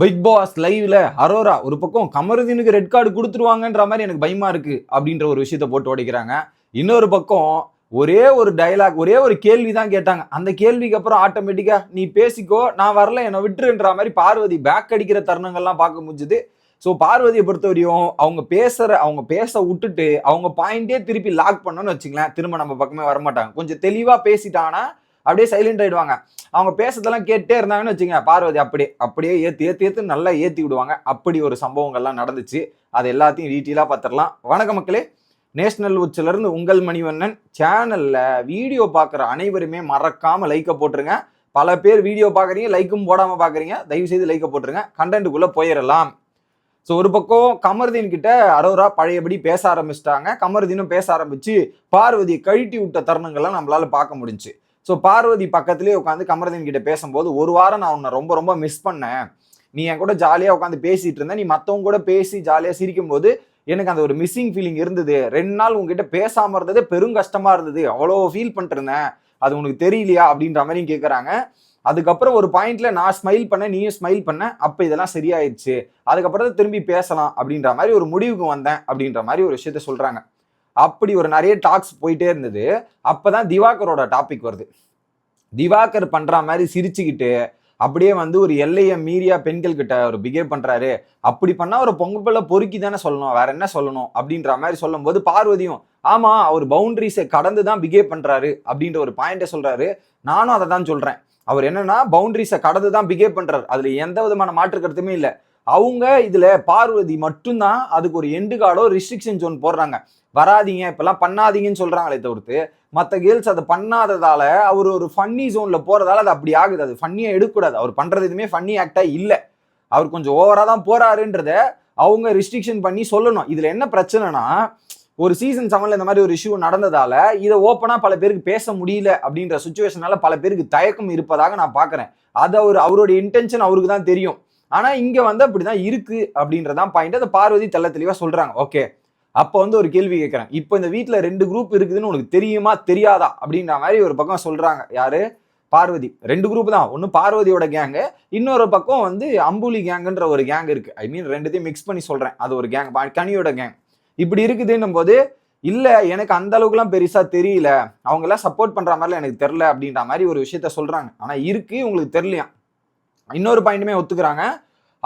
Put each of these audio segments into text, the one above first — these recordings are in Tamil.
பிக் பாஸ் லைவ்ல அரோரா ஒரு பக்கம் கமருதீனுக்கு ரெட் கார்டு கொடுத்துருவாங்கன்ற மாதிரி எனக்கு பயமா இருக்கு அப்படின்ற ஒரு விஷயத்த போட்டு உடைக்கிறாங்க. இன்னொரு பக்கம் ஒரே ஒரு டயலாக் ஒரே ஒரு கேள்வி தான் கேட்டாங்க. அந்த கேள்விக்கு அப்புறம் ஆட்டோமேட்டிக்கா நீ பேசிக்கோ நான் வரல என்னை விட்டுருன்ற மாதிரி பார்வதி பேக் அடிக்கிற தருணங்கள்லாம் பார்க்க முடிஞ்சுது. ஸோ பார்வதியை பொறுத்தவரையும் அவங்க பேசுற அவங்க பேச விட்டுட்டு அவங்க பாயிண்டே திருப்பி லாக் பண்ணோன்னு வச்சுங்களேன் திரும்ப நம்ம பக்கமே வரமாட்டாங்க. கொஞ்சம் தெளிவா பேசிட்டாங்கன்னா அப்படியே சைலண்ட் ஆயிடுவாங்க. அவங்க பேசுறதெல்லாம் கேட்டே இருந்தாங்கன்னு வச்சுங்க பார்வதி அப்படியே அப்படியே ஏற்றி ஏற்றி ஏத்து நல்லா ஏத்தி விடுவாங்க. அப்படி ஒரு சம்பவங்கள்லாம் நடந்துச்சு. அது எல்லாத்தையும் டீட்டெயிலாக பார்த்துடலாம். வணக்கம் மக்களே. நேஷனல் உச்சில இருந்து உங்கள் மணிவண்ணன் சேனல்ல வீடியோ பார்க்குற அனைவருமே மறக்காம லைக்கை போட்டுருங்க. பல பேர் வீடியோ பார்க்குறீங்க லைக்கும் போடாம பார்க்குறீங்க. தயவு செய்து லைக்கை போட்டுருங்க. கண்டென்ட்டுக்குள்ள போயிடலாம். ஸோ ஒரு பக்கம் கமர்தீன் கிட்ட அரோரா பழையபடி பேச ஆரம்பிச்சிட்டாங்க. கமர்தீனும் பேச ஆரம்பிச்சு பார்வதியை கழட்டி விட்ட தருணங்கள்லாம் நம்மளால பார்க்க முடிஞ்சு ஸோ பார்வதி பக்கத்துலேயே உட்காந்து கமரதீன் கிட்ட பேசும்போது ஒரு வாரம் நான் உன்னை ரொம்ப ரொம்ப மிஸ் பண்ணேன். நீ என் கூட ஜாலியாக உட்காந்து பேசிட்டு இருந்த நீ மற்றவங்க கூட பேசி ஜாலியாக சிரிக்கும் போது எனக்கு அந்த ஒரு மிஸ்ஸிங் ஃபீலிங் இருந்தது. ரெண்டு நாள் உங்ககிட்ட பேசாமல் இருந்ததே பெரும் கஷ்டமாக இருந்தது. அவ்வளோ ஃபீல் பண்ணிட்டுருந்தேன். அது உனக்கு தெரியலையா? அப்படின்ற மாதிரியும் கேட்குறாங்க அதுக்கப்புறம் ஒரு பாயிண்ட்ல நான் ஸ்மைல் பண்ணேன் நீயும் ஸ்மைல் பண்ண. அப்போ இதெல்லாம் சரியாயிடுச்சு. அதுக்கப்புறம் தான் திரும்பி பேசலாம் அப்படின்ற மாதிரி ஒரு முடிவுக்கு வந்தேன் அப்படின்ற மாதிரி ஒரு விஷயத்த சொல்றாங்க. அப்படி ஒரு நிறைய டாக்ஸ் போயிட்டே இருந்தது. அப்பதான் திவாகரோட டாபிக் வருது. திவாகர் பண்ற மாதிரி சிரிச்சுக்கிட்டு அப்படியே வந்து ஒரு எல்லையை மீறியா பெண்கள் கிட்ட ஒரு பிஹேவ் பண்றாரு. அப்படி பண்ணா ஒரு பொங்க பிள்ளை பொறுக்கி தானே சொல்லணும். வேற என்ன சொல்லணும்? அப்படின்ற மாதிரி சொல்லும்போது பார்வதியும் ஆமா அவர் பவுண்டரிஸை கடந்து தான் பிஹேவ் பண்றாரு அப்படின்ற ஒரு பாயிண்ட்டை சொல்றாரு. நானும் அதை தான் சொல்றேன். அவர் என்னன்னா பவுண்டரிஸை கடந்து தான் பிகேவ் பண்றாரு. அதுல எந்த விதமான மாற்று கருத்துமே இல்லை. அவங்க இதுல பார்வதி மட்டும்தான் அதுக்கு ஒரு எண்டு கார்டோ ரிஸ்ட்ரிக்ஷன் ஜோன் போடுறாங்க. வராதீங்க இப்பெல்லாம் பண்ணாதீங்கன்னு சொல்றாங்களே தவிர்த்து மற்ற கேர்ள்ஸ் அதை பண்ணாததால அவர் ஒரு ஃபன்னி ஜோன்ல போறதால அது அப்படி ஆகுது. அது ஃபன்னியா எடுக்கக்கூடாது. அவர் பண்றது எதுவுமே ஃபன்னி ஆக்டா இல்லை. அவர் கொஞ்சம் ஓவரா தான் போறாருன்றத அவங்க ரிஸ்ட்ரிக்ஷன் பண்ணி சொல்லணும். இதுல என்ன பிரச்சனைனா ஒரு சீசன் செவன்ல இந்த மாதிரி ஒரு இஷ்யூ நடந்ததால இதை ஓப்பனா பல பேருக்கு பேச முடியல அப்படின்ற சுச்சுவேஷனால பல பேருக்கு தயக்கம் இருப்பதாக நான் பாக்குறேன் அது அவர் அவரோட இன்டென்ஷன் அவருக்கு தான் தெரியும். ஆனா இங்க வந்து அப்படிதான் இருக்கு அப்படின்றதான் பாயிண்ட் அதை பார்வதி தெல்ல தெளிவா சொல்றாங்க. ஓகே அப்போ வந்து ஒரு கேள்வி கேட்குறேன். இப்போ இந்த வீட்டில் ரெண்டு குரூப் இருக்குதுன்னு உனக்கு தெரியுமா தெரியாதா? அப்படின்ற மாதிரி ஒரு பக்கம் சொல்கிறாங்க யாரு? பார்வதி. ரெண்டு குரூப் தான். ஒன்று பார்வதியோட கேங்கு இன்னொரு பக்கம் வந்து அம்புலி கேங்குன்ற ஒரு கேங் இருக்குது ஐ மீன் ரெண்டுத்தையும் மிக்ஸ் பண்ணி சொல்கிறேன் அது ஒரு கேங் கனியோட கேங் இப்படி இருக்குதுன்னும் போது இல்லை எனக்கு அந்த அளவுக்குலாம் பெருசாக தெரியல. அவங்கெல்லாம் சப்போர்ட் பண்ணுற மாதிரிலாம் எனக்கு தெரில அப்படின்ற மாதிரி ஒரு விஷயத்த சொல்கிறாங்க ஆனால் இருக்கு உங்களுக்கு தெரியலையா? இன்னொரு பாயிண்ட்டுமே ஒத்துக்கிறாங்க.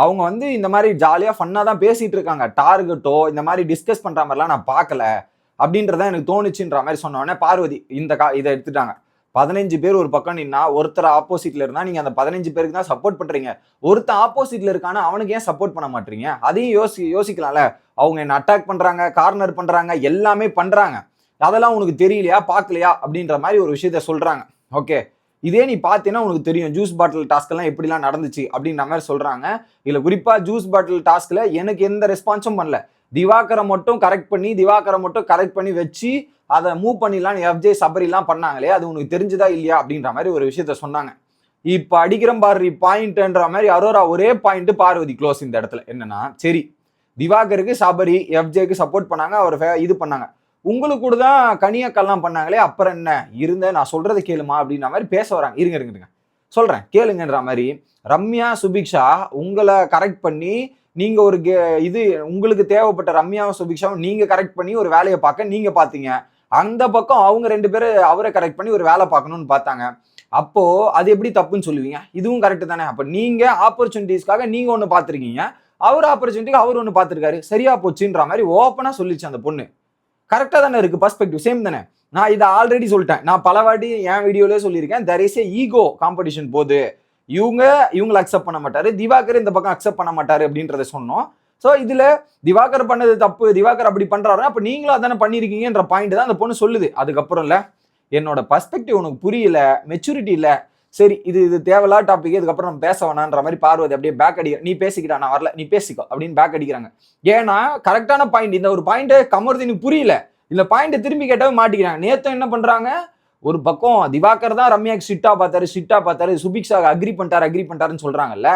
அவங்க வந்து இந்த மாதிரி ஜாலியாக ஃபன்னாக தான் பேசிட்டு இருக்காங்க. டார்கெட்டோ இந்த மாதிரி டிஸ்கஸ் பண்ணுற மாதிரிலாம் நான் பார்க்கல. அப்படின்றத எனக்கு தோணுச்சுன்ற மாதிரி சொன்னோடனே பார்வதி இந்த கா இதை எடுத்துட்டாங்க. பதினஞ்சு பேர் ஒரு பக்கம் நின்னா ஒருத்தர் ஆப்போசிட்ல இருந்தா நீங்க அந்த பதினஞ்சு பேருக்கு தான் சப்போர்ட் பண்றீங்க. ஒருத்தர் ஆப்போசிட்ல இருக்கானா அவனுக்கு ஏன் சப்போர்ட் பண்ண மாட்டீங்க? அதையும் யோசி யோசிக்கலாம்ல. அவங்க என்ன அட்டாக் பண்றாங்க கார்னர் பண்றாங்க எல்லாமே பண்றாங்க. அதெல்லாம் உனக்கு தெரியலையா பார்க்கலையா அப்படின்ற மாதிரி ஒரு விஷயத்த சொல்றாங்க. ஓகே இதே நீ பார்த்தீங்கன்னா உனக்கு தெரியும். ஜூஸ் பாட்டில் டாஸ்க் எல்லாம் எப்படிலாம் நடந்துச்சு அப்படின்ற மாதிரி சொல்றாங்க. இதுல குறிப்பா ஜூஸ் பாட்டில் டாஸ்க்ல எனக்கு எந்த ரெஸ்பான்ஸும் பண்ணல. திவாகரை மட்டும் கரெக்ட் பண்ணி திவாகரை மட்டும் கரெக்ட் பண்ணி வச்சு அதை மூவ் பண்ணிடலாம்னு எஃப்ஜே சபரிலாம் பண்ணாங்களே அது உனக்கு தெரிஞ்சுதா இல்லையா அப்படின்ற மாதிரி ஒரு விஷயத்த சொன்னாங்க. இப்ப அடிக்கிறோம் பாரு பாயிண்ட்ன்ற மாதிரி அரோரா ஒரே பாயிண்ட் பார்வதி க்ளோஸ் இந்த இடத்துல. என்னன்னா சரி திவாகருக்கு சபரி எஃப்ஜேக்கு சப்போர்ட் பண்ணாங்க அவர் ஃபே- இது பண்ணாங்க. உங்களுக்கு கூட தான் கனியாக்கெல்லாம் பண்ணாங்களே அப்புறம் என்ன? இருந்த நான் சொல்றதை கேளுமா? அப்படின்ற மாதிரி பேச வராங்க. இருங்க இருங்க இருங்க. சொல்றேன் கேளுங்கன்ற மாதிரி ரம்யா சுபிக்ஷா உங்களை கரெக்ட் பண்ணி நீங்க ஒரு கே- இது உங்களுக்கு தேவைப்பட்ட ரம்யாவும் சுபிக்ஷாவும் நீங்க கரெக்ட் பண்ணி ஒரு வேலையை பார்க்க நீங்க பாத்தீங்க அந்த பக்கம் அவங்க ரெண்டு பேரும் அவரை கரெக்ட் பண்ணி ஒரு வேலை பார்க்கணும்னு பார்த்தாங்க. அப்போ அது எப்படி தப்புன்னு சொல்லுவீங்க? இதுவும் கரெக்ட் தானே. அப்ப நீங்க ஆப்பர்ச்சுனிட்டிஸ்க்காக நீங்க ஒன்று பார்த்துருக்கீங்க. அவர் ஆப்பர்ச்சுனிட்டிக்கு அவர் ஒன்று பார்த்துருக்காரு. சரியா போச்சுன்ற மாதிரி ஓப்பனாக சொல்லிச்சு அந்த பொண்ணு. கரெக்டாக தானே இருக்குது பர்ஸ்பெக்டிவ் சேம் தானே. நான் இதை ஆல்ரெடி சொல்லிட்டேன். நான் பல வாட்டி என் வீடியோலேயே சொல்லியிருக்கேன். There is a ego competition போது இவங்க இவங்களை அக்செப்ட் பண்ண மாட்டாரு. திவாகர் இந்த பக்கம் அக்செப்ட் பண்ண மாட்டாரு அப்படின்றத சொன்னோம். ஸோ இதில் திவாகர் பண்ணது தப்பு திவாகர் அப்படி பண்ணுறாரு அப்போ நீங்களும் அதானே பண்ணியிருக்கீங்கன்ற பாயிண்ட் தான் அந்த பொண்ணு சொல்லுது. அதுக்கப்புறம் இல்லை என்னோட பர்ஸ்பெக்டிவ் உனக்கு புரியல மெச்சூரிட்டி இல்லை. சரி இது இது தேவையில்லா டாபிக் இதுக்கப்புறம் நம்ம பேச வேணான்ற மாதிரி பார்வதி அப்படியே பேக் அடிக்க நீ பேசிக்கிட்டா நான் வரல நீ பேசிக்கோ அப்படின்னு பேக் அடிக்கிறாங்க. ஏன்னா கரெக்டான பாயிண்ட் இந்த ஒரு பாயிண்ட் கமருதீனுக்கு புரியல. இந்த பாயிண்ட் திரும்பி கேட்டவே மாட்டிக்கிறாங்க. நேற்று என்ன பண்றாங்க? ஒரு பக்கம் திவாகர் தான் ரம்யாக்கு ஸ்ட்ரிக்டா பார்த்தாரு ஸ்ட்ரிக்டா பார்த்தாரு சுபிக்ஷா அக்ரி பண்ணிட்டாரு அக்ரி பண்ணிட்டாருன்னு சொல்றாங்கல்ல.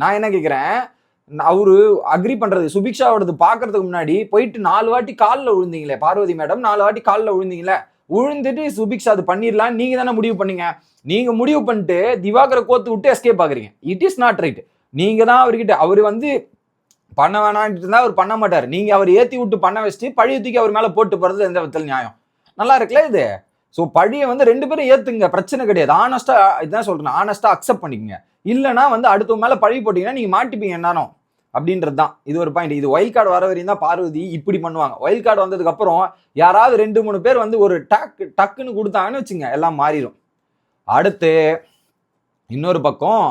நான் என்ன கேட்கிறேன் அவரு அக்ரி பண்றது சுபிக்ஷாவோடது பாக்குறதுக்கு முன்னாடி போயிட்டு நாலு வாட்டி காலில் விழுந்தீங்களே பார்வதி மேடம் நாலு வாட்டி காலில் விழுந்தீங்களே. விழுந்துட்டு சுபிக்ஷா அது பண்ணிடலாம் நீங்க தானே முடிவு பண்ணீங்க. நீங்க முடிவு பண்ணிட்டு திவாகரை கோத்து விட்டு எஸ்கேப் ஆகுறீங்க இட் இஸ் நாட் ரைட் நீங்க தான் அவர்கிட்ட அவர் வந்து பண்ண வேணான்ட்டு இருந்தால் அவர் பண்ண மாட்டார். நீங்கள் அவர் ஏற்றி விட்டு பண்ண வச்சுட்டு பழிய தூக்கி அவர் மேலே போட்டு போகிறது எந்த விதத்தில் நியாயம்? நல்லா இருக்குல்ல இது? ஸோ பழியை வந்து ரெண்டு பேரும் ஏற்றுங்க பிரச்சனை கிடையாது. ஆனஸ்ட்டாக இதுதான் சொல்கிறேன் ஆனஸ்ட்டாக அக்செப்ட் பண்ணிக்கங்க. இல்லைன்னா வந்து அடுத்த மேலே பழி போட்டிங்கன்னா நீங்கள் மாட்டிப்பீங்க என்னானோ அப்படின்றது தான் இது ஒரு பாயிண்ட் இது ஒயில் கார்டு வர வரையும் தான் பார்வதி இப்படி பண்ணுவாங்க. ஒயில் கார்டு வந்ததுக்கு அப்புறம் யாராவது ரெண்டு மூணு பேர் வந்து ஒரு டக் டக்குன்னு கொடுத்தாங்கன்னு வச்சுங்க எல்லாம் மாறிடும் அடுத்து இன்னொரு பக்கம்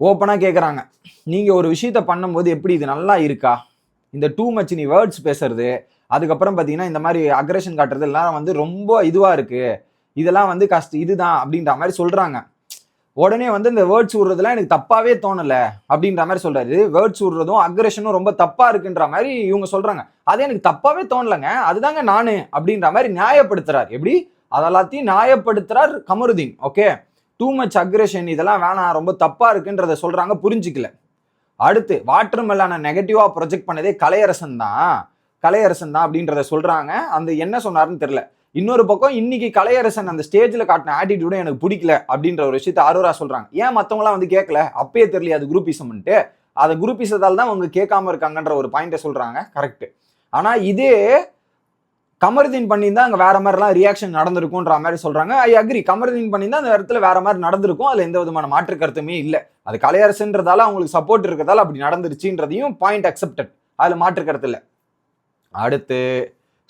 ஓப்பனாக கேட்குறாங்க நீங்கள் ஒரு விஷயத்த பண்ணும்போது எப்படி இது நல்லா இருக்கா? இந்த டூ மச் நீ வேர்ட்ஸ் பேசுறது அதுக்கப்புறம் பார்த்தீங்கன்னா இந்த மாதிரி அக்ரஷன் காட்டுறது எல்லாம் வந்து ரொம்ப இதுவாக இருக்குது இதெல்லாம் வந்து கஷ்டம் இதுதான் அப்படின்ற மாதிரி சொல்கிறாங்க உடனே வந்து இந்த வேர்ட்ஸ் விடுறதுலாம் எனக்கு தப்பாவே தோணல அப்படின்ற மாதிரி சொல்றாரு. வேர்ட்ஸ் விடுறதும் அக்ரஷனும் ரொம்ப தப்பா இருக்குன்ற மாதிரி இவங்க சொல்றாங்க. அது எனக்கு தப்பாவே தோணலங்க. அதுதாங்க நானு அப்படின்ற மாதிரி நியாயப்படுத்துறாரு. எப்படி? அதெல்லாத்தையும் நியாயப்படுத்துறார் Kamaruddin. Okay too much aggression இதெல்லாம் வேணாம் ரொம்ப தப்பா இருக்குன்றத சொல்றாங்க புரிஞ்சுக்கல. அடுத்து வாட்டர் மெல்லான நெகட்டிவா ப்ரொஜெக்ட் பண்ணதே கலையரசன் தான். கலையரசன் தான் அப்படின்றத சொல்றாங்க. அந்த என்ன சொன்னாருன்னு தெரியல. இன்னொரு பக்கம் இன்னைக்கு கலையரசன் அந்த ஸ்டேஜ்ல காட்டின ஆட்டிடியூடும் எனக்கு பிடிக்கல அப்படின்ற ஒரு விஷயத்த அரோரா சொல்றாங்க. ஏன் மத்தவங்களாம் வந்து கேட்கல அப்பயே தெரியல அது குரூப்பிசம்ன்ட்டு அதை குரூப்பிசத்தால் தான் அவங்க கேட்காம இருக்காங்கன்ற ஒரு பாயிண்ட்டை சொல்றாங்க. கரெக்ட் ஆனா இதே கமருதீன் பண்ணியிருந்தா அங்கே வேற மாதிரிலாம் ரியாக்ஷன் நடந்திருக்கும்ன்ற மாதிரி சொல்றாங்க. ஐ அக்ரி கமருதீன் பண்ணியிருந்தா அந்த இடத்துல வேற மாதிரி நடந்திருக்கும். அதில் எந்த விதமான மாற்று கருத்துமே இல்லை. அது கலையரசுன்றதால அவங்களுக்கு சப்போர்ட் இருக்கிறதால அப்படி நடந்துருச்சுன்றதையும் பாயிண்ட் அக்செப்டட் அதில் மாற்று கருத்து இல்லை. அடுத்து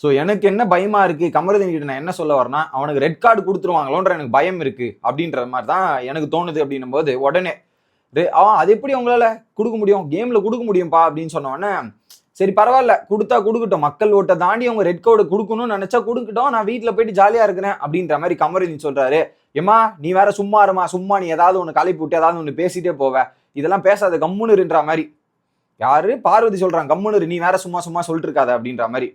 ஸோ எனக்கு என்ன பயமா இருக்கு? கமருதீன் கிட்ட நான் என்ன சொல்ல வரேன்னா அவனுக்கு ரெட் கார்டு கொடுத்துருவாங்களோன்ற எனக்கு பயம் இருக்கு அப்படின்ற மாதிரி தான் எனக்கு தோணுது அப்படின்னும் போது உடனே "ரெ- அவன் அது எப்படி உங்களால கொடுக்க முடியும்? கேம்ல கொடுக்க முடியும்பா? அப்படின்னு சொன்னோடனே சரி பரவாயில்ல. கொடுத்தா கொடுக்கட்டும். மக்கள் ஓட்டை தாண்டி அவங்க ரெட் கார்டு கொடுக்கணும்னு நினைச்சா கொடுக்கட்டும். நான் வீட்டில் போயிட்டு ஜாலியா இருக்கிறேன். அப்படின்ற மாதிரி கமருதீன் சொல்றாரு. ஏமா நீ வேற சும்மா இருமா சும்மா நீ ஏதாவது ஒன்று கலைப்பு விட்டு ஏதாவது ஒன்று பேசிட்டே போவ. இதெல்லாம் பேசாத கம்முன்னுருன்றா மாதிரி. யாரு? பார்வதி சொல்றாங்க கம்முன்னு நீ வேற சும்மா சும்மா சொல்லிட்டு இருக்காத. அப்படின்ற மாதிரி.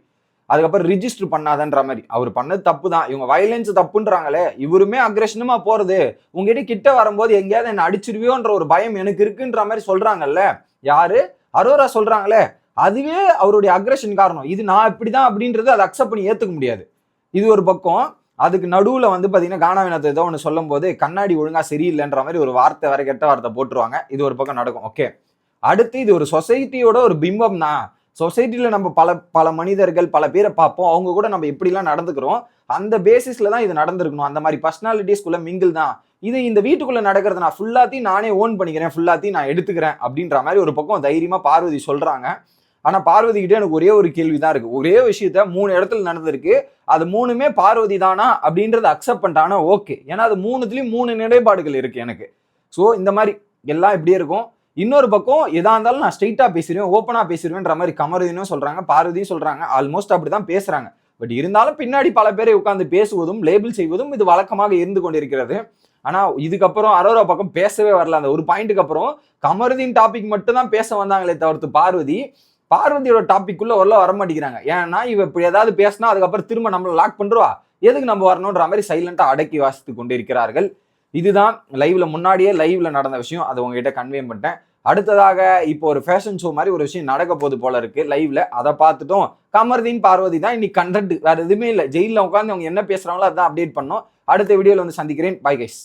அதுக்கப்புறம் ரிஜிஸ்டர் பண்ணாதன்ற மாதிரி. அவர் பண்ணது தப்பு தான் இவங்க வயலன்ஸ் தப்புன்றாங்களே இவருமே அக்ரஷனுமா போறது. உங்ககிட்ட கிட்ட வரும்போது எங்கேயாவது என்ன அடிச்சிருவியோன்ற ஒரு பயம் எனக்கு இருக்குன்ற மாதிரி சொல்றாங்கல்ல? யாரு? அரோரா சொல்றாங்களே அதுவே அவருடைய அக்ரஷன் காரணம். இது நான் இப்படிதான் அப்படின்றது அதை அக்செப்ட் பண்ணி ஏத்துக்க முடியாது. இது ஒரு பக்கம். அதுக்கு நடுவில் வந்து பார்த்தீங்கன்னா கானாவினத்தை ஏதோ ஒன்று சொல்லும் போது கண்ணாடி ஒழுங்காக சரியில்லைன்ற மாதிரி ஒரு வார்த்தை வர கெட்ட வார்த்தை போட்டுருவாங்க. இது ஒரு பக்கம் நடக்கும். ஓகே அடுத்து இது ஒரு சொசைட்டியோட ஒரு பிம்பம் தான். சொசைட்டியில் நம்ம பல பல மனிதர்கள் பல பேரை பார்ப்போம். அவங்க கூட நம்ம எப்படிலாம் நடந்துக்கிறோம்? அந்த பேசிஸில் தான் இது நடந்திருக்கணும். அந்த மாதிரி பர்சனாலிட்டிஸ்குள்ளே மிங்கிள் தான். இது இந்த வீட்டுக்குள்ளே நடக்கிறத நான் ஃபுல்லாத்தையும் நானே ஓன் பண்ணிக்கிறேன். ஃபுல்லாத்தையும் நான் எடுத்துக்கிறேன் அப்படின்ற மாதிரி ஒரு பக்கம் தைரியமாக பார்வதி சொல்கிறாங்க ஆனால் பார்வதிக்கிட்டே எனக்கு ஒரே ஒரு கேள்வி தான் இருக்குது ஒரே விஷயத்த மூணு இடத்துல நடந்திருக்கு. அது மூணுமே பார்வதி தானா? அப்படின்றத அக்செப்ட் பண்ணிட்டானா ஓகே ஏன்னா அது மூணுத்துலேயும் மூணு நிலைப்பாடுகள் இருக்குது எனக்கு. ஸோ இந்த மாதிரி எல்லாம் இப்படியே இருக்கும். இன்னொரு பக்கம் எதா இருந்தாலும் நான் ஸ்ட்ரைட்டா பேசிடுவேன் ஓப்பனா பேசிடுவேன்ற மாதிரி கமருதினும் சொல்றாங்க பார்வதியும் சொல்றாங்க ஆல்மோஸ்ட் அப்படிதான் பேசுறாங்க. பட் இருந்தாலும் பின்னாடி பல பேரை உட்காந்து பேசுவதும் லேபிள் செய்வதும் இது வழக்கமாக இருந்து கொண்டிருக்கிறது. ஆனா இதுக்கப்புறம் அரோரா பக்கம் பேசவே வரல. அந்த ஒரு பாயிண்ட்டுக்கு அப்புறம் கமருதின் டாபிக் மட்டும் தான் பேச வந்தாங்களே தவிர்த்து பார்வதி பார்வதியோட டாபிக்குள்ள உள்ள வர மாட்டேங்கிறாங்க. ஏன்னா இவ இப்படி ஏதாவது பேசினா அதுக்கப்புறம் திரும்ப நம்மளை லாக் பண்றவா எதுக்கு நம்ம வரணுன்ற மாதிரி சைலண்டா அடக்கி வாசித்து கொண்டிருக்கிறார்கள். இதுதான் லைவ்ல முன்னாடியே லைவ்ல நடந்த விஷயம். அதை உங்ககிட்ட கன்வே பண்ணிட்டேன். அடுத்ததாக இப்போ ஒரு ஃபேஷன் ஷோ மாதிரி ஒரு விஷயம் நடக்க போது போல இருக்கு லைவ்ல அதை பார்த்துட்டோம். கமர்தீன் பார்வதி தான் இன்னைக்கு கண்டென்ட் வேற எதுவுமே இல்லை. ஜெயிலில் உட்காந்து அவங்க என்ன பேசுறாங்களோ அதான் அப்டேட் பண்ணோம். அடுத்த வீடியோவில் வந்து சந்திக்கிறேன். Bye guys